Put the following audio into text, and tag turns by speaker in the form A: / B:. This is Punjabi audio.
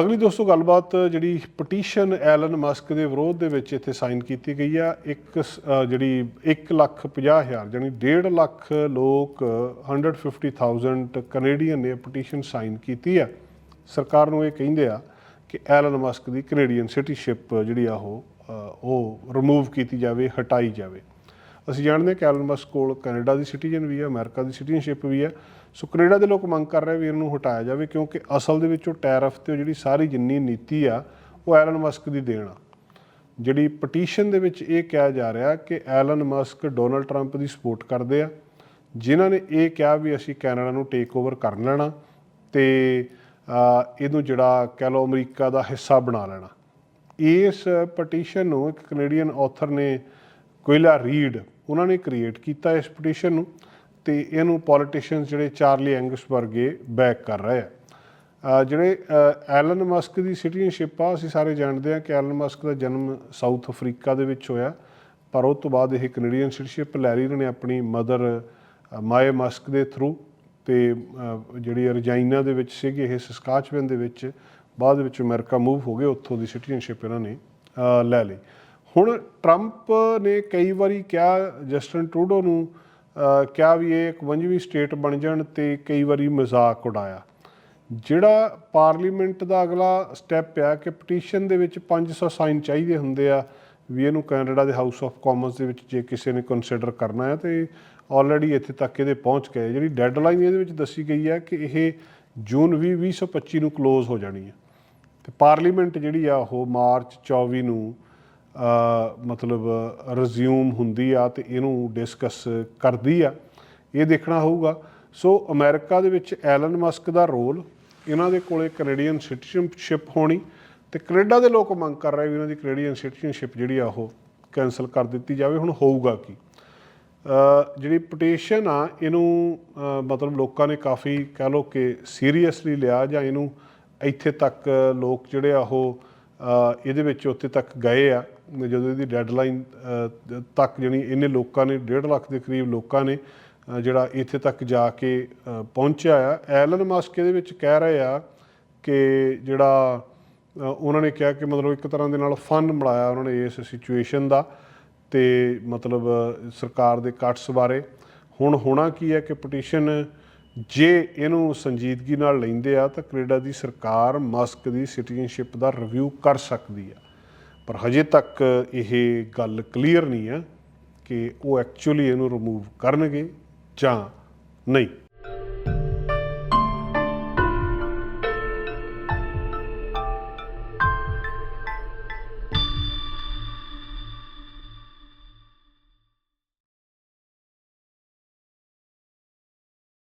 A: ਅਗਲੀ ਦੋਸਤੋ, ਗੱਲਬਾਤ ਜਿਹੜੀ ਪਟੀਸ਼ਨ ਐਲਨ ਮਸਕ ਦੇ ਵਿਰੋਧ ਦੇ ਵਿੱਚ ਇੱਥੇ ਸਾਈਨ ਕੀਤੀ ਗਈ ਆ। ਇੱਕ ਸ- ਜਿਹੜੀ 1 ਲੱਖ 50 ਹਜ਼ਾਰ ਜਾਨੀ 1.5 ਲੱਖ ਲੋਕ 150000 ਕੈਨੇਡੀਅਨ ਨੇ ਪਟੀਸ਼ਨ ਸਾਈਨ ਕੀਤੀ ਆ। ਸਰਕਾਰ ਨੂੰ ਇਹ ਕਹਿੰਦੇ ਆ ਕਿ ਐਲਨ ਮਸਕ ਦੀ ਕੈਨੇਡੀਅਨ ਸਿਟੀਸ਼ਿਪ ਜਿਹੜੀ ਆ ਉਹ ਉਹ ਰਿਮੂਵ ਕੀਤੀ ਜਾਵੇ, ਹਟਾਈ ਜਾਵੇ। ਅਸੀਂ ਜਾਣਦੇ ਹਾਂ ਕਿ ਐਲਨ ਮਸਕ ਕੋਲ ਕੈਨੇਡਾ ਦੀ ਸਿਟੀਜ਼ਨ ਵੀ ਹੈ, ਅਮਰੀਕਾ ਦੀ ਸਿਟੀਜ਼ਨਸ਼ਿਪ ਵੀ ਹੈ। ਸੋ ਕੈਨੇਡਾ ਦੇ ਲੋਕ ਮੰਗ ਕਰ ਰਹੇ ਵੀ ਇਹਨੂੰ ਹਟਾਇਆ ਜਾਵੇ ਕਿਉਂਕਿ ਅਸਲ ਦੇ ਵਿੱਚ ਉਹ ਟੈਰਫ ਤੇ ਉਹ ਜਿਹੜੀ ਸਾਰੀ ਜਿੰਨੀ ਨੀਤੀ ਆ, ਉਹ ਐਲਨ ਮਸਕ ਦੀ ਦੇਣ ਆ। ਜਿਹੜੀ ਪਟੀਸ਼ਨ ਦੇ ਵਿੱਚ ਇਹ ਕਿਹਾ ਜਾ ਰਿਹਾ ਕਿ ਐਲਨ ਮਸਕ ਡੋਨਲਡ ਟਰੰਪ ਦੀ ਸਪੋਰਟ ਕਰਦੇ ਆ, ਜਿਨ੍ਹਾਂ ਨੇ ਇਹ ਕਿਹਾ ਵੀ ਅਸੀਂ ਕੈਨੇਡਾ ਨੂੰ ਟੇਕ ਓਵਰ ਕਰ ਲੈਣਾ ਤੇ ਇਹਨੂੰ ਜਿਹੜਾ ਕਹਿ ਲਓ ਅਮਰੀਕਾ ਦਾ ਹਿੱਸਾ ਬਣਾ ਲੈਣਾ। ਇਸ ਪਟੀਸ਼ਨ ਨੂੰ ਇੱਕ ਕੈਨੇਡੀਅਨ ਆਥਰ ਨੇ ਕੋਇਲਾ ਰੀਡ ਉਹਨਾਂ ਨੇ ਕ੍ਰੀਏਟ ਕੀਤਾ ਇਸ ਪਟੀਸ਼ਨ ਨੂੰ ਤੇ ਇਹਨੂੰ ਪੋਲੀਟੀਸ਼ੀਅਨਸ ਜਿਹੜੇ ਚਾਰਲੀ ਐਂਗਸ ਵਰਗੇ ਬੈਕ ਕਰ ਰਹੇ ਆ। ਜਿਹੜੇ ਐਲਨ ਮਸਕ ਦੀ ਸਿਟੀਜ਼ਨਸ਼ਿਪ ਆ, ਅਸੀਂ ਸਾਰੇ ਜਾਣਦੇ ਹਾਂ ਕਿ ਐਲਨ ਮਸਕ ਦਾ ਜਨਮ ਸਾਊਥ ਅਫਰੀਕਾ ਦੇ ਵਿੱਚ ਹੋਇਆ, ਪਰ ਉਹ ਤੋਂ ਬਾਅਦ ਇਹ ਕੈਨੇਡੀਅਨ ਸਿਟੀਜ਼ਨਸ਼ਿਪ ਲੈ ਰਹੀ, ਉਹਨਾਂ ਨੇ ਆਪਣੀ ਮਦਰ ਮਾਏ ਮਸਕ ਦੇ ਥਰੂ ਤੇ ਜਿਹੜੀ ਰਜਾਈਨਾ ਦੇ ਵਿੱਚ ਸੀਗੀ, ਇਹ ਸਸਕਾਚਵਨ ਦੇ ਵਿੱਚ, ਬਾਅਦ ਵਿੱਚ ਅਮਰੀਕਾ ਮੂਵ ਹੋ ਗਏ, ਉੱਥੋਂ ਦੀ ਸਿਟੀਜ਼ਨਸ਼ਿਪ ਇਹਨਾਂ ਨੇ ਲੈ ਲਈ। ਹੁਣ ਟਰੰਪ ਨੇ ਕਈ ਵਾਰੀ ਕਿਹਾ ਜਸਟਨ ਟਰੂਡੋ ਨੂੰ ਕਿਹਾ ਵੀ ਇਹ 51ਵੀਂ ਸਟੇਟ ਬਣ ਜਾਣ ਤੇ ਕਈ ਵਾਰੀ ਮਜ਼ਾਕ ਉਡਾਇਆ। ਜਿਹੜਾ ਪਾਰਲੀਮੈਂਟ ਦਾ ਅਗਲਾ ਸਟੈਪ ਆ ਕਿ ਪਟੀਸ਼ਨ ਦੇ ਵਿੱਚ 500 ਸਾਈਨ ਚਾਹੀਦੇ ਹੁੰਦੇ ਆ, ਵੀ ਇਹਨੂੰ ਕੈਨੇਡਾ ਦੇ ਹਾਊਸ ਆਫ ਕਾਮਨਸ ਦੇ ਵਿੱਚ ਜੇ ਕਿਸੇ ਨੇ ਕੰਸੀਡਰ ਕਰਨਾ ਹੈ ਤੇ ਆਲਰੇਡੀ ਇੱਥੇ ਤੱਕ ਇਹਦੇ ਪਹੁੰਚ ਗਏ। ਜਿਹੜੀ ਡੈਡਲਾਈਨ ਇਹਦੇ ਵਿੱਚ ਦੱਸੀ ਗਈ ਹੈ ਕਿ ਇਹ ਜੂਨ 20 2025 ਨੂੰ ਕਲੋਜ਼ ਹੋ ਜਾਣੀ ਹੈ। ਤੇ ਪਾਰਲੀਮੈਂਟ ਜਿਹੜੀ ਆ ਉਹ ਮਾਰਚ 24 ਨੂੰ ਮਤਲਬ ਰਿਜ਼ਿਊਮ ਹੁੰਦੀ ਆ ਤੇ ਇਹਨੂੰ ਡਿਸਕਸ ਕਰਦੀ ਆ। ਇਹ ਦੇਖਣਾ ਹੋਊਗਾ। ਸੋ ਅਮਰੀਕਾ ਦੇ ਵਿੱਚ ਐਲਨ ਮਸਕ ਦਾ ਰੋਲ ਇਹਨਾਂ ਦੇ ਕੋਲੇ ਕੈਨੇਡੀਅਨ ਸਿਟੀਜ਼ਨਸ਼ਿਪ ਹੋਣੀ ਤੇ ਕੈਨੇਡਾ ਦੇ ਲੋਕ ਮੰਗ ਕਰ ਰਹੇ ਵੀ ਇਹਨਾਂ ਦੀ ਕੈਨੇਡੀਅਨ ਸਿਟੀਜ਼ਨਸ਼ਿਪ ਜਿਹੜੀ ਆ ਉਹ ਕੈਨਸਲ ਕਰ ਦਿੱਤੀ ਜਾਵੇ। ਹੁਣ ਹੋਊਗਾ ਕੀ? ਜਿਹੜੀ ਪਟੀਸ਼ਨ ਆ, ਇਹਨੂੰ ਮਤਲਬ ਲੋਕਾਂ ਨੇ ਕਾਫੀ ਕਹਿ ਲਓ ਕਿ ਸੀਰੀਅਸਲੀ ਲਿਆ ਜਾਂ ਇਹਨੂੰ ਇੱਥੇ ਤੱਕ ਲੋਕ ਜਿਹੜੇ ਆ ਉਹ ਇਹਦੇ ਵਿੱਚ ਉੱਥੇ ਤੱਕ ਗਏ ਆ। ਜਦੋਂ ਇਹਦੀ ਡੈਡਲਾਈਨ ਤੱਕ ਜਣੀ ਇਹਨੇ ਲੋਕਾਂ ਨੇ 1.5 ਲੱਖ ਦੇ ਕਰੀਬ ਲੋਕਾਂ ਨੇ ਜਿਹੜਾ ਇੱਥੇ ਤੱਕ ਜਾ ਕੇ ਪਹੁੰਚਿਆ ਆ। ਐਲਨ ਮਾਸਕ ਇਹਦੇ ਵਿੱਚ ਕਹਿ ਰਹੇ ਆ ਕਿ ਜਿਹੜਾ ਉਹਨਾਂ ਨੇ ਕਿਹਾ ਕਿ ਮਤਲਬ ਇੱਕ ਤਰ੍ਹਾਂ ਦੇ ਨਾਲ ਫਨ ਮਿਲਾਇਆ ਉਹਨਾਂ ਨੇ ਇਸ ਸਿਚੁਏਸ਼ਨ ਦਾ ਤੇ ਮਤਲਬ ਸਰਕਾਰ ਦੇ ਕੱਟਸ ਬਾਰੇ। ਹੁਣ ਹੋਣਾ ਕੀ ਹੈ ਕਿ ਪਟੀਸ਼ਨ ਜੇ ਇਹਨੂੰ ਸੰਜੀਦਗੀ ਨਾਲ ਲੈਂਦੇ ਆ ਤਾਂ ਕੈਨੇਡਾ ਦੀ ਸਰਕਾਰ ਮਸਕ ਦੀ ਸਿਟੀਜ਼ਨਸ਼ਿਪ ਦਾ ਰਿਵਿਊ ਕਰ ਸਕਦੀ ਆ। ਪਰ ਹਜੇ ਤੱਕ ਇਹ ਗੱਲ ਕਲੀਅਰ ਨਹੀਂ ਹੈ ਕਿ ਉਹ ਐਕਚੁਅਲੀ ਇਹਨੂੰ ਰਿਮੂਵ ਕਰਨਗੇ ਜਾਂ ਨਹੀਂ।